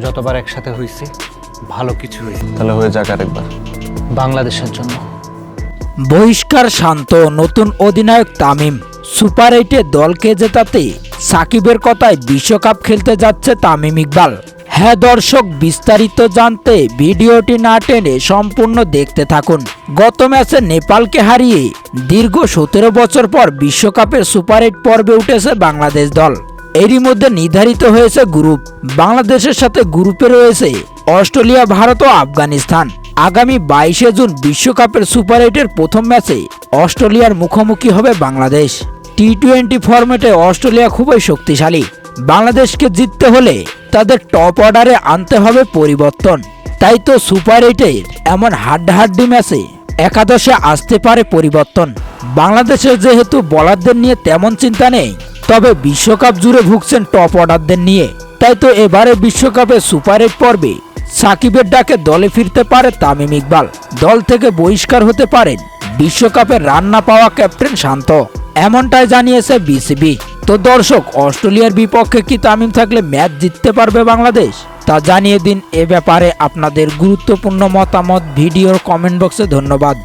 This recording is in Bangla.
যতবার একসাথে হয়েছি ভালো কিছু হয়েছে তাহলে হয়ে যাক আরেকবার। বাংলাদেশের জন্য। বহিষ্কার শান্ত নতুন অধিনায়ক তামিম। সুপার এইটে দলকে জেতাতে সাকিবের কথায় বিশ্বকাপ খেলতে যাচ্ছে তামিম ইকবাল। হ্যাঁ দর্শক বিস্তারিত জানতে ভিডিওটি না টেনে সম্পূর্ণ দেখতে থাকুন। গত ম্যাচে নেপালকে হারিয়ে দীর্ঘ সতেরো বছর পর বিশ্বকাপের সুপার এইট পর্বে উঠেছে বাংলাদেশ দল। এরই মধ্যে নির্ধারিত হয়েছে গ্রুপ। বাংলাদেশের সাথে গ্রুপে রয়েছে অস্ট্রেলিয়া, ভারত ও আফগানিস্তান। আগামী বাইশে জুন বিশ্বকাপের সুপার এইটের প্রথম ম্যাচে অস্ট্রেলিয়ার মুখোমুখি হবে বাংলাদেশ। টি টোয়েন্টি ফরম্যাটে অস্ট্রেলিয়া খুবই শক্তিশালী। বাংলাদেশকে জিততে হলে তাদের টপ অর্ডারে আনতে হবে পরিবর্তন। তাই তো সুপার এইটের এমন হাড্ডাহাড্ডি ম্যাচে একাদশে আসতে পারে পরিবর্তন। বাংলাদেশের যেহেতু বলারদের নিয়ে তেমন চিন্তা নেই তবে বিশ্বকাপ জুড়ে ভুগছেন টপ অর্ডারদের নিয়ে। তাই তো এবারে বিশ্বকাপে সুপার এইট পর্বে সাকিবের ডাকে দলে ফিরতে পারে তামিম ইকবাল। দল থেকে বহিষ্কার হতে পারেন বিশ্বকাপে রান না পাওয়া ক্যাপ্টেন শান্ত। এমনটাই জানিয়েছে বিসিবি। তো দর্শক, অস্ট্রেলিয়ার বিপক্ষে কি তামিম থাকলে ম্যাচ জিততে পারবে বাংলাদেশ? তা জানিয়ে দিন এ ব্যাপারে আপনাদের গুরুত্বপূর্ণ মতামত। ভিডিওর কমেন্ট বক্সে ধন্যবাদ।